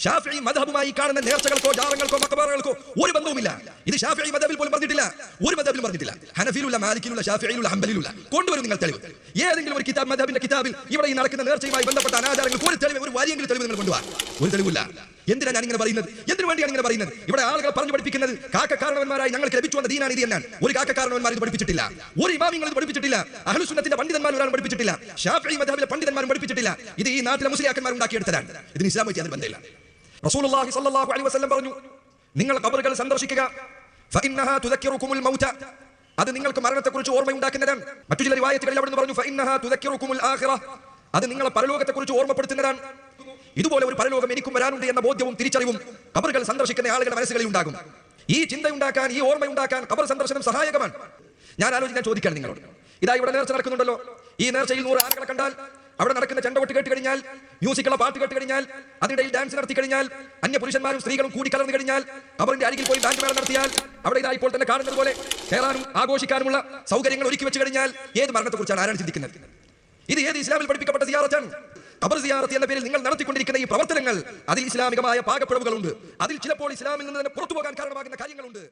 ഷാഫി മധബുമായി കാണുന്ന നേർച്ചകൾക്കോ ജാറങ്ങൾക്കോ മക്കബാറകൾക്കോ ഒരു ബന്ധവുമില്ല. ഇത് ഷാഫി മധബിൽ പോലും പറഞ്ഞിട്ടില്ല. ഒരു മധബിലും പറഞ്ഞിട്ടില്ല. ഹനഫിലുള്ള മാലിക്കിലുള്ള ഷാഫിയിലുള്ള അമ്പലിലുള്ള കൊണ്ടുവരും നിങ്ങൾ തെളിവ്. ഏതെങ്കിലും ഒരു കിതാബ് മധബിന്റെ കിതാബിൽ ഇവിടെ ഈ നടക്കുന്ന നേർച്ചയുമായി ബന്ധപ്പെട്ട അനാചാരങ്ങൾ ഒരു തെളിവ് ഒരു വാരിയെങ്കിലും തെളിവ് നിങ്ങൾ കൊണ്ടുവാ. ഒരു തെളിവില്ല. എന്തിനാണ് ഞാൻ ഇങ്ങനെ പറയുന്നത്? എന്തിനു വേണ്ടിയാണ് ഇങ്ങനെ പറയുന്നത്? ഇവിടെ ആളുകൾ പറഞ്ഞു പഠിപ്പിക്കുന്നത് കാക്കക്കാരണവന്മാരായി ഞങ്ങൾക്ക് ലഭിച്ചു വന്ന ദീനാണ് ഇത് എന്നാണ്. ഒരു കാക്കക്കാരണവന്മാർ ഇത് പഠിപ്പിച്ചിട്ടില്ല. ഒരു ഇമാമിങ്ങൾ ഇത് പഠിപ്പിച്ചിട്ടില്ല. അഹ്ലുസുന്നത്തിന്റെ പണ്ഡിതന്മാർ ഒരാളും പഠിപ്പിച്ചിട്ടില്ല. ഷാഫി മധാബിലെ പണ്ഡിതന്മാരും പഠിപ്പിച്ചിട്ടില്ല. ഇത് ഈ നാട്ടിലെ മുസ്ലിയാക്കന്മാർ ഉണ്ടാക്കിയെടുത്തതാണ്. ഇതിന് ഇസ്ലാമായി അതിന് ബന്ധമില്ല. റസൂലുള്ളാഹി സ്വല്ലല്ലാഹു അലൈഹി വസല്ലം പറഞ്ഞു നിങ്ങൾ ഖബറുകൾ സന്ദർശിക്കുക. ഫഇന്നഹാ തുദക്കിറുകുമുൽ മൗത. അത് നിങ്ങൾക്ക് മരണത്തെക്കുറിച്ച് ഓർമ്മയുണ്ടാക്കുന്നതാണ്. മറ്റു ചില റിവായത്തുകളിൽ അവിടെ നിന്ന് പറഞ്ഞു ഫഇന്നഹാ തുദക്കിറുകുമുൽ ആഖിറ. അത് നിങ്ങളെ പരലോകത്തെക്കുറിച്ച് ഓർമ്മപ്പെടുത്തുന്നതാണ്. ഇതുപോലെ ഒരു പരലോകം എനിക്കും വരാനുണ്ട് എന്ന ബോധ്യവും തിരിച്ചറിവും കബറുകൾ സന്ദർശിക്കുന്ന ആളുകളുടെ മനസ്സുകളിൽ ഉണ്ടാകും. ഈ ചിന്തയുണ്ടാക്കാൻ ഈ ഓർമ്മയുണ്ടാക്കാൻ കബർ സന്ദർശനം സഹായകമാണ്. ഞാൻ ആലോചിക്കാൻ ചോദിക്കാൻ നിങ്ങളോട്. ഇതാ ഇവിടെ നേർച്ച നടക്കുന്നുണ്ടല്ലോ. ഈ നേർച്ചയിൽ നൂറ് ആളുകളെ കണ്ടാൽ അവിടെ നടക്കുന്ന ചെണ്ടകൊട്ട് കേട്ട് കഴിഞ്ഞാൽ മ്യൂസിക്കുള്ള പാട്ട് കേട്ട് കഴിഞ്ഞാൽ അതിനിടയിൽ ഡാൻസ് നടത്തി കഴിഞ്ഞാൽ അന്യ പുരുഷന്മാരും സ്ത്രീകളും കൂടി കലർന്നു കഴിഞ്ഞാൽ അവരുടെ അരികിൽ പോയി ബാങ്ക് മേള നടത്തിയാൽ അവിടെ ഇതാ ഇപ്പോൾ തന്നെ കാണുന്നത് പോലെ കയറാനും ആഘോഷിക്കാനുമുള്ള സൗകര്യങ്ങൾ ഒരുക്കി വെച്ച് കഴിഞ്ഞാൽ ഏത് മരണത്തെക്കുറിച്ചാണ് ആരാണ് ചിന്തിക്കുന്നത്? ഇത് ഏത് ഇസ്ലാമിൽ പഠിപ്പിക്കപ്പെട്ട സിയാറത്താണ്? ഖബർ സിയാറത്ത് എന്ന പേരിൽ നിങ്ങൾ നടത്തിക്കൊണ്ടിരിക്കുന്ന ഈ പ്രവർത്തനങ്ങൾ അതിൽ ഇസ്ലാമികമായ പാകപ്പിഴവുകളുണ്ട്. അതിൽ ചിലപ്പോൾ ഇസ്ലാമിൽ നിന്ന് തന്നെ പുറത്തു പോകാൻ കാരണമാകുന്ന കാര്യങ്ങളുണ്ട്.